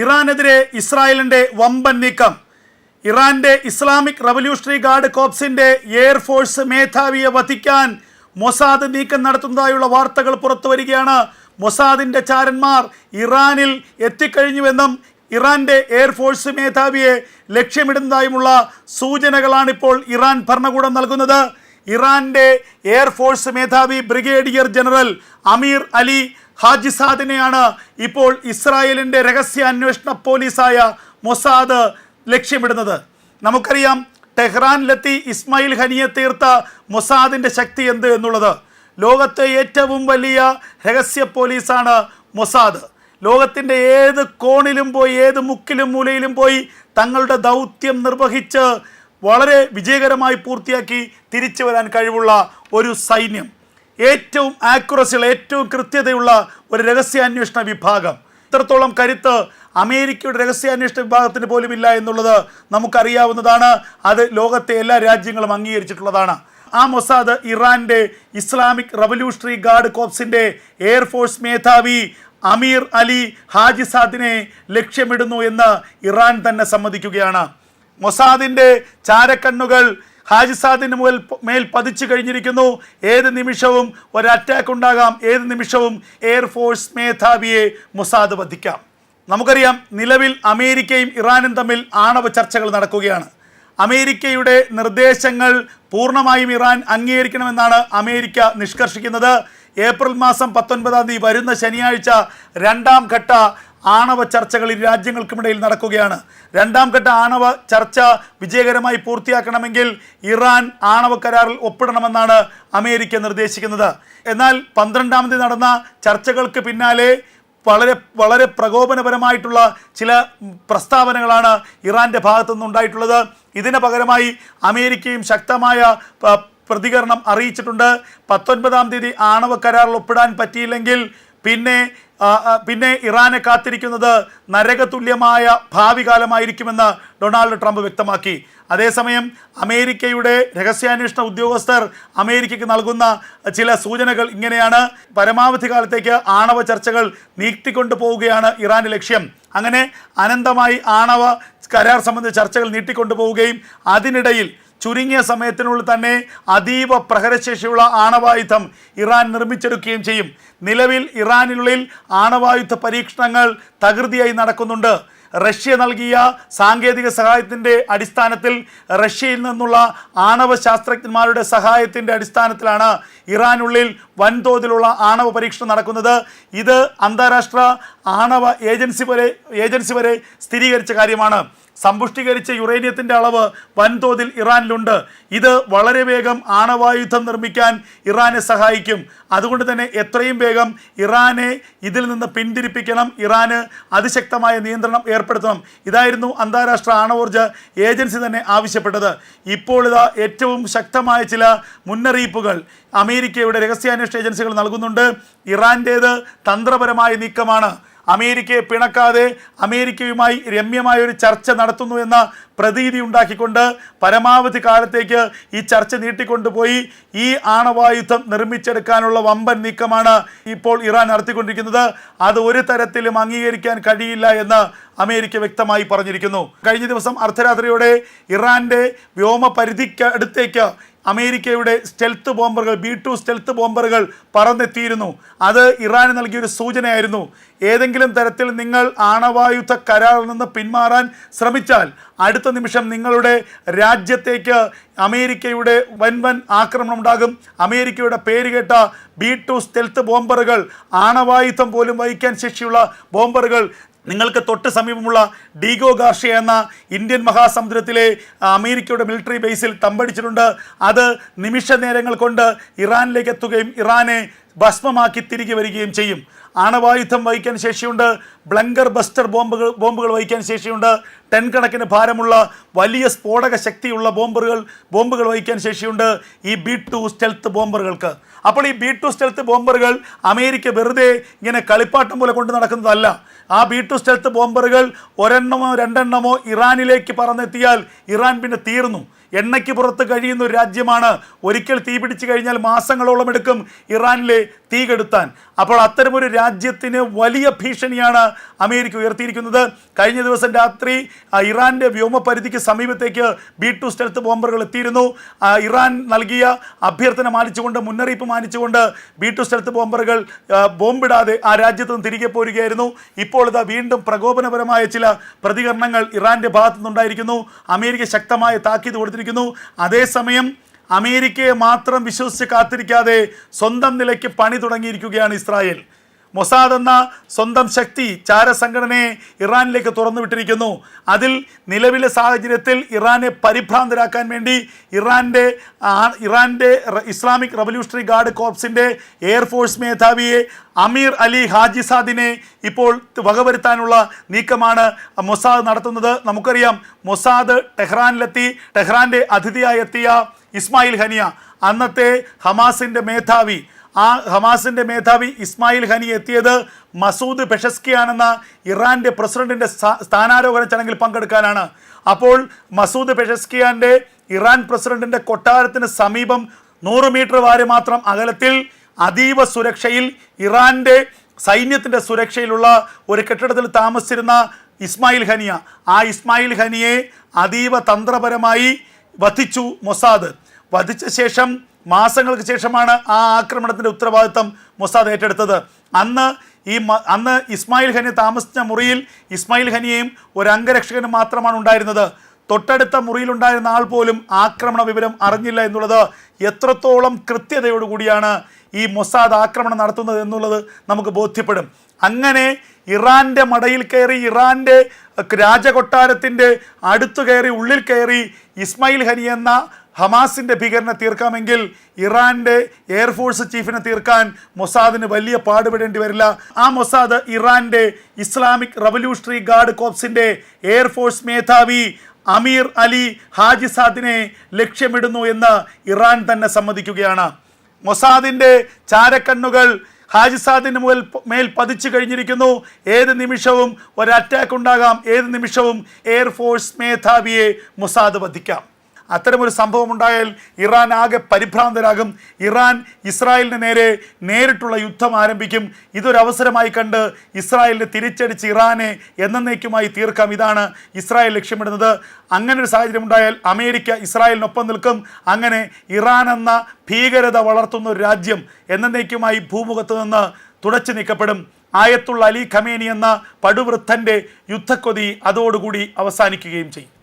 ഇറാനെതിരെ ഇസ്രായേലിന്റെ വമ്പൻ നീക്കം. ഇറാന്റെ ഇസ്ലാമിക് റവല്യൂഷണറി ഗാർഡ് കോപ്സിന്റെ എയർഫോഴ്സ് മേധാവിയെ വധിക്കാൻ മൊസാദ് നീക്കം നടത്തുന്നതായുള്ള വാർത്തകൾ പുറത്തു വരികയാണ്. മൊസാദിന്റെ ചാരന്മാർ ഇറാനിൽ എത്തിക്കഴിഞ്ഞുവെന്നും ഇറാന്റെ എയർഫോഴ്സ് മേധാവിയെ ലക്ഷ്യമിടുന്നതായുമുള്ള സൂചനകളാണ് ഇപ്പോൾ ഇറാൻ ഭരണകൂടം നൽകുന്നത്. ഇറാന്റെ എയർഫോഴ്സ് മേധാവി ബ്രിഗേഡിയർ ജനറൽ അമീർ അലി ഹാജിസാദിനെയാണ് ഇപ്പോൾ ഇസ്രായേലിന്റെ രഹസ്യ അന്വേഷണ പോലീസായ മൊസാദ് ലക്ഷ്യമിടുന്നത്. നമുക്കറിയാം ടെഹ്റാനിലെത്തി ഇസ്മായിൽ ഹനിയെ തീർത്ത മൊസാദിന്റെ ശക്തി എന്ത് എന്നുള്ളത്. ലോകത്തെ ഏറ്റവും വലിയ രഹസ്യ പോലീസാണ് മൊസാദ്. ലോകത്തിന്റെ ഏത് കോണിലും പോയി ഏത് മുക്കിലും മൂലയിലും പോയി തങ്ങളുടെ ദൗത്യം നിർവഹിച്ച് വളരെ വിജയകരമായി പൂർത്തിയാക്കി തിരിച്ചു വരാൻ കഴിവുള്ള ഒരു സൈന്യം. ഏറ്റവും ആക്യുറസിയുള്ള ഏറ്റവും കൃത്യതയുള്ള ഒരു രഹസ്യാന്വേഷണ വിഭാഗം. ഇത്രത്തോളം കരുത്ത് അമേരിക്കയുടെ രഹസ്യാന്വേഷണ വിഭാഗത്തിന് പോലും ഇല്ല എന്നുള്ളത് നമുക്കറിയാവുന്നതാണ്. അത് ലോകത്തെ എല്ലാ രാജ്യങ്ങളും അംഗീകരിച്ചിട്ടുള്ളതാണ്. ആ മൊസാദ് ഇറാന്റെ ഇസ്ലാമിക് റവല്യൂഷണറി ഗാർഡ് കോപ്സിന്റെ എയർഫോഴ്സ് മേധാവി അമീർ അലി ഹാജി ഹാജിസാദിനെ ലക്ഷ്യമിടുന്നു എന്ന് ഇറാൻ തന്നെ സമ്മതിക്കുകയാണ്. മൊസാദിന്റെ ചാരക്കണ്ണുകൾ ഹാജിസാദിന് മുതൽ മേൽ പതിച്ചു കഴിഞ്ഞിരിക്കുന്നു. ഏത് നിമിഷവും ഒരു അറ്റാക്ക് ഉണ്ടാകാം. ഏത് നിമിഷവും എയർഫോഴ്സ് മേധാവിയെ മൊസാദ് വധിക്കാം. നമുക്കറിയാം നിലവിൽ അമേരിക്കയും ഇറാനും തമ്മിൽ ആണവ ചർച്ചകൾ നടക്കുകയാണ്. അമേരിക്കയുടെ നിർദ്ദേശങ്ങൾ പൂർണമായും ഇറാൻ അംഗീകരിക്കണമെന്നാണ് അമേരിക്ക നിഷ്കർഷിക്കുന്നത്. ഏപ്രിൽ മാസം പത്തൊൻപതാം തീയതി വരുന്ന ശനിയാഴ്ച രണ്ടാം ഘട്ട ആണവ ചർച്ചകൾ ഇരു രാജ്യങ്ങൾക്കുമിടയിൽ നടക്കുകയാണ്. രണ്ടാം ഘട്ട ആണവ ചർച്ച വിജയകരമായി പൂർത്തിയാക്കണമെങ്കിൽ ഇറാൻ ആണവ കരാറിൽ ഒപ്പിടണമെന്നാണ് അമേരിക്ക നിർദ്ദേശിക്കുന്നത്. എന്നാൽ പന്ത്രണ്ടാം തീയതി നടന്ന ചർച്ചകൾക്ക് പിന്നാലെ വളരെ വളരെ പ്രകോപനപരമായിട്ടുള്ള ചില പ്രസ്താവനകളാണ് ഇറാന്റെ ഭാഗത്തു നിന്നുണ്ടായിട്ടുള്ളത് ഇതിന് പകരമായി അമേരിക്കയും ശക്തമായ പ്രതികരണം അറിയിച്ചിട്ടുണ്ട്. പത്തൊൻപതാം തീയതി ആണവ കരാറിൽ ഒപ്പിടാൻ പറ്റിയില്ലെങ്കിൽ പിന്നെ പിന്നെ ഇറാനെ കാത്തിരിക്കുന്നത് നരകതുല്യമായ ഭാവി കാലമായിരിക്കുമെന്ന് ഡൊണാൾഡ് ട്രംപ് വ്യക്തമാക്കി. അതേസമയം അമേരിക്കയുടെ രഹസ്യാന്വേഷണ ഉദ്യോഗസ്ഥർ അമേരിക്കയ്ക്ക് നൽകുന്ന ചില സൂചനകൾ ഇങ്ങനെയാണ്. പരമാവധി കാലത്തേക്ക് ആണവ ചർച്ചകൾ നീട്ടിക്കൊണ്ടു പോവുകയാണ് ഇറാന്റെ ലക്ഷ്യം. അങ്ങനെ അനന്തമായി ആണവ കരാർ സംബന്ധിച്ച ചർച്ചകൾ നീട്ടിക്കൊണ്ടു പോവുകയും അതിനിടയിൽ ചുരുങ്ങിയ സമയത്തിനുള്ളിൽ തന്നെ അതീവ പ്രഹരശേഷിയുള്ള ആണവായുധം ഇറാൻ നിർമ്മിച്ചെടുക്കുകയും ചെയ്യും. നിലവിൽ ഇറാനുള്ളിൽ ആണവായുധ പരീക്ഷണങ്ങൾ തകൃതിയായി നടക്കുന്നുണ്ട്. റഷ്യ നൽകിയ സാങ്കേതിക സഹായത്തിന്റെ അടിസ്ഥാനത്തിൽ റഷ്യയിൽ നിന്നുള്ള ആണവ ശാസ്ത്രജ്ഞന്മാരുടെ സഹായത്തിന്റെ അടിസ്ഥാനത്തിലാണ് ഇറാനുള്ളിൽ വൻതോതിലുള്ള ആണവ പരീക്ഷണം നടക്കുന്നത്. ഇത് അന്താരാഷ്ട്ര ആണവ ഏജൻസി വരെ ഏജൻസി വരെ സ്ഥിരീകരിച്ച കാര്യമാണ്. സമ്പുഷ്ടീകരിച്ച യുറേനിയത്തിന്റെ അളവ് വൻതോതിൽ ഇറാനിലുണ്ട്. ഇത് വളരെ വേഗം ആണവായുധം നിർമ്മിക്കാൻ ഇറാനെ സഹായിക്കും. അതുകൊണ്ട് തന്നെ എത്രയും വേഗം ഇറാനെ ഇതിൽ നിന്ന് പിന്തിരിപ്പിക്കണം. ഇറാന് അതിശക്തമായ നിയന്ത്രണം ഏർപ്പെടുത്തണം. ഇതായിരുന്നു അന്താരാഷ്ട്ര ആണവോർജ ഏജൻസി തന്നെ ആവശ്യപ്പെട്ടത്. ഇപ്പോൾ ഏറ്റവും ശക്തമായ ചില മുന്നറിയിപ്പുകൾ അമേരിക്കയുടെ രഹസ്യാന്വേഷണ ഏജൻസികൾ നൽകുന്നുണ്ട്. ഇറാന്റേത് തന്ത്രപരമായ നീക്കമാണ്. അമേരിക്കയെ പിണക്കാതെ അമേരിക്കയുമായി രമ്യമായ ഒരു ചർച്ച നടത്തുന്നു എന്ന പ്രതീതി ഉണ്ടാക്കിക്കൊണ്ട് പരമാവധി കാലത്തേക്ക് ഈ ചർച്ച നീട്ടിക്കൊണ്ടുപോയി ഈ ആണവായുധം നിർമ്മിച്ചെടുക്കാനുള്ള വമ്പൻ നീക്കമാണ് ഇപ്പോൾ ഇറാൻ നടത്തിക്കൊണ്ടിരിക്കുന്നത്. അത് ഒരു തരത്തിലും അംഗീകരിക്കാൻ കഴിയില്ല എന്ന് അമേരിക്ക വ്യക്തമായി പറഞ്ഞിരിക്കുന്നു. കഴിഞ്ഞ ദിവസം അർദ്ധരാത്രിയോടെ ഇറാന്റെ വ്യോമ പരിധിക്ക് അടുത്തേക്ക് അമേരിക്കയുടെ സ്റ്റെൽത്ത് ബോംബറുകൾ ബി ടു സ്റ്റെൽത്ത് ബോംബറുകൾ പറന്നെത്തിയിരുന്നു. അത് ഇറാന് നൽകിയൊരു സൂചനയായിരുന്നു. ഏതെങ്കിലും തരത്തിൽ നിങ്ങൾ ആണവായുധ കരാറിൽ നിന്ന് പിന്മാറാൻ ശ്രമിച്ചാൽ അടുത്ത നിമിഷം നിങ്ങളുടെ രാജ്യത്തേക്ക് അമേരിക്കയുടെ വൻ വൻ ആക്രമണം ഉണ്ടാകും. അമേരിക്കയുടെ പേര് കേട്ട ബി ടു സ്റ്റെൽത്ത് ബോംബറുകൾ ആണവായുധം പോലും വഹിക്കാൻ ശേഷിയുള്ള ബോംബറുകൾ നിങ്ങൾക്ക് തൊട്ട് സമീപമുള്ള ഡീഗോ ഗാർഷ്യ എന്ന ഇന്ത്യൻ മഹാസമുദ്രത്തിലെ അമേരിക്കയുടെ മിലിറ്ററി ബേസിൽ തമ്പടിച്ചിട്ടുണ്ട്. അത് നിമിഷ നേരങ്ങൾ കൊണ്ട് ഇറാനിലേക്ക് എത്തുകയും ഇറാനെ ഭസ്മമാക്കി തിരികെ വരികയും ചെയ്യും. ആണവായുധം വഹിക്കാൻ ശേഷിയുണ്ട്. ബ്ലങ്കർ ബസ്റ്റർ ബോംബുകൾ ബോംബുകൾ വഹിക്കാൻ ശേഷിയുണ്ട്. ടെൻ കണക്കിന് ഭാരമുള്ള വലിയ സ്ഫോടക ശക്തിയുള്ള ബോംബറുകൾ ബോംബുകൾ വഹിക്കാൻ ശേഷിയുണ്ട് ഈ ബി ടു സ്റ്റെൽത്ത് ബോംബറുകൾക്ക് അപ്പോൾ ഈ ബി ടു സ്റ്റെൽത്ത് ബോംബറുകൾ അമേരിക്ക വെറുതെ ഇങ്ങനെ കളിപ്പാട്ടം പോലെ കൊണ്ട് നടക്കുന്നതല്ല. ആ ബി ടു സ്റ്റെൽത്ത് ബോംബറുകൾ ഒരെണ്ണമോ രണ്ടെണ്ണമോ ഇറാനിലേക്ക് പറന്നെത്തിയാൽ ഇറാൻ പിന്നെ തീർന്നു. എണ്ണയ്ക്ക് പുറത്ത് കഴിയുന്ന ഒരു രാജ്യമാണ്. ഒരിക്കൽ തീ പിടിച്ചു കഴിഞ്ഞാൽ മാസങ്ങളോളം എടുക്കും ഇറാനിലെ തീ കെടുത്താൻ. അപ്പോൾ അത്തരമൊരു രാജ്യത്തിന് വലിയ ഭീഷണിയാണ് അമേരിക്ക ഉയർത്തിയിരിക്കുന്നത്. കഴിഞ്ഞ ദിവസം രാത്രി ഇറാന്റെ വ്യോമപരിധിക്ക് സമീപത്തേക്ക് ബി ടു സ്റ്റെൽത്ത് ബോംബറുകൾ എത്തിയിരുന്നു. ഇറാൻ നൽകിയ അഭ്യർത്ഥന മാനിച്ചുകൊണ്ട് മുന്നറിയിപ്പ് മാനിച്ചുകൊണ്ട് ബി ടു സ്റ്റെൽത്ത് ബോംബറുകൾ ബോംബിടാതെ ആ രാജ്യത്ത് നിന്ന് തിരികെ പോരുകയായിരുന്നു. ഇപ്പോൾ ഇതാ വീണ്ടും പ്രകോപനപരമായ ചില പ്രതികരണങ്ങൾ ഇറാന്റെ ഭാഗത്തുനിന്നുണ്ടായിരിക്കുന്നു. അമേരിക്ക ശക്തമായ താക്കീത് കൊടുത്തിരിക്കുന്നു അതേസമയം അമേരിക്കയെ മാത്രം വിശ്വസിച്ച് കാത്തിരിക്കാതെ സ്വന്തം നിലയ്ക്ക് പണി തുടങ്ങിയിരിക്കുകയാണ് ഇസ്രായേൽ. മൊസാദ് എന്ന സ്വന്തം ശക്തി ചാരസംഘടനയെ ഇറാനിലേക്ക് തുറന്നു വിട്ടിരിക്കുന്നു. അതിൽ നിലവിലെ സാഹചര്യത്തിൽ ഇറാനെ പരിഭ്രാന്തരാക്കാൻ വേണ്ടി ഇറാന്റെ ഇറാന്റെ ഇസ്ലാമിക് റവല്യൂഷണറി ഗാർഡ് കോർപ്സിന്റെ എയർഫോഴ്സ് മേധാവിയെ അമീർ അലി ഹാജിസാദിനെ ഇപ്പോൾ വകവരുത്താനുള്ള നീക്കമാണ് മൊസാദ് നടത്തുന്നത്. നമുക്കറിയാം മൊസാദ് ടെഹ്റാനിലെത്തി ടെഹ്റാന്റെ അതിഥിയായി എത്തിയ ഇസ്മായിൽ ഹനിയ അന്നത്തെ ഹമാസിന്റെ മേധാവി ആ ഹമാസിന്റെ മേധാവി ഇസ്മായിൽ ഹനി എത്തിയത് മസൂദ് പെഷസ്കിയാണെന്ന ഇറാന്റെ പ്രസിഡന്റിന്റെ സ്ഥാ- സ്ഥാനാരോഹണ ചടങ്ങിൽ പങ്കെടുക്കാനാണ്. അപ്പോൾ മസൂദ് പെഷസ്കിയാന്റെ ഇറാൻ പ്രസിഡന്റിന്റെ കൊട്ടാരത്തിന് സമീപം നൂറ് മീറ്റർ വാരി മാത്രം അകലത്തിൽ അതീവ സുരക്ഷയിൽ ഇറാന്റെ സൈന്യത്തിന്റെ സുരക്ഷയിലുള്ള ഒരു കെട്ടിടത്തിൽ താമസിച്ചിരുന്ന ഇസ്മായിൽ ഹനിയ ആ ഇസ്മായിൽ ഹനിയെ അതീവ തന്ത്രപരമായി വധിച്ചു മൊസാദ്. വധിച്ച ശേഷം മാസങ്ങൾക്ക് ശേഷമാണ് ആ ആക്രമണത്തിന്റെ ഉത്തരവാദിത്തം മൊസാദ് ഏറ്റെടുത്തത്. അന്ന് ഈ അന്ന് ഇസ്മായിൽ ഹനി താമസിച്ച മുറിയിൽ ഇസ്മായിൽ ഹനിയെയും ഒരു അംഗരക്ഷകനും മാത്രമാണ് ഉണ്ടായിരുന്നത്. തൊട്ടടുത്ത മുറിയിലുണ്ടായിരുന്ന ആൾ പോലും ആക്രമണ വിവരം അറിഞ്ഞില്ല എന്നുള്ളത് എത്രത്തോളം കൃത്യതയോടുകൂടിയാണ് ഈ മൊസാദ് ആക്രമണം നടത്തുന്നത് എന്നുള്ളത് നമുക്ക് ബോധ്യപ്പെടും. അങ്ങനെ ഇറാന്റെ മടയിൽ കയറി ഇറാന്റെ രാജകൊട്ടാരത്തിന്റെ അടുത്തു കയറി ഉള്ളിൽ കയറി ഇസ്മായിൽ ഹനി എന്ന ഹമാസിന്റെ ഭീകരനെ തീർക്കാമെങ്കിൽ ഇറാന്റെ എയർഫോഴ്സ് ചീഫിനെ തീർക്കാൻ മൊസാദിന് വലിയ പാടുപെടേണ്ടി വരില്ല. ആ മൊസാദ് ഇറാന്റെ ഇസ്ലാമിക് റവല്യൂഷണറി ഗാർഡ് കോപ്സിന്റെ എയർഫോഴ്സ് മേധാവി അമീർ അലി ഹാജിസാദിനെ ലക്ഷ്യമിടുന്നു എന്ന് ഇറാൻ തന്നെ സമ്മതിക്കുകയാണ്. മൊസാദിന്റെ ചാരക്കണ്ണുകൾ ഹാജിസാദിന് മുതൽ മേൽ പതിച്ചു കഴിഞ്ഞിരിക്കുന്നു. ഏത് നിമിഷവും ഒരു അറ്റാക്ക് ഉണ്ടാകാം. ഏത് നിമിഷവും എയർഫോഴ്സ് മേധാവിയെ മൊസാദ് വധിക്കാം. അത്തരമൊരു സംഭവം ഉണ്ടായാൽ ഇറാൻ ആകെ പരിഭ്രാന്തരാകും. ഇറാൻ ഇസ്രായേലിന് നേരെ നേരിട്ടുള്ള യുദ്ധം ആരംഭിക്കും. ഇതൊരവസരമായി കണ്ട് ഇസ്രായേലിനെ തിരിച്ചടിച്ച് ഇറാനെ എന്നേക്കുമായി തീർക്കാം. ഇതാണ് ഇസ്രായേൽ ലക്ഷ്യമിടുന്നത്. അങ്ങനെ ഒരു സാഹചര്യം ഉണ്ടായാൽ അമേരിക്ക ഇസ്രായേലിനൊപ്പം നിൽക്കും. അങ്ങനെ ഇറാൻ എന്ന ഭീകരത വളർത്തുന്ന ഒരു രാജ്യം എന്നേക്കുമായി ഭൂമുഖത്ത് നിന്ന് തുടച്ചു നീക്കപ്പെടും. ആയത്തുള്ള അലി ഖമേനി എന്ന പടുവൃദ്ധന്റെ യുദ്ധക്കൊതി അതോടുകൂടി അവസാനിക്കുകയും ചെയ്യും.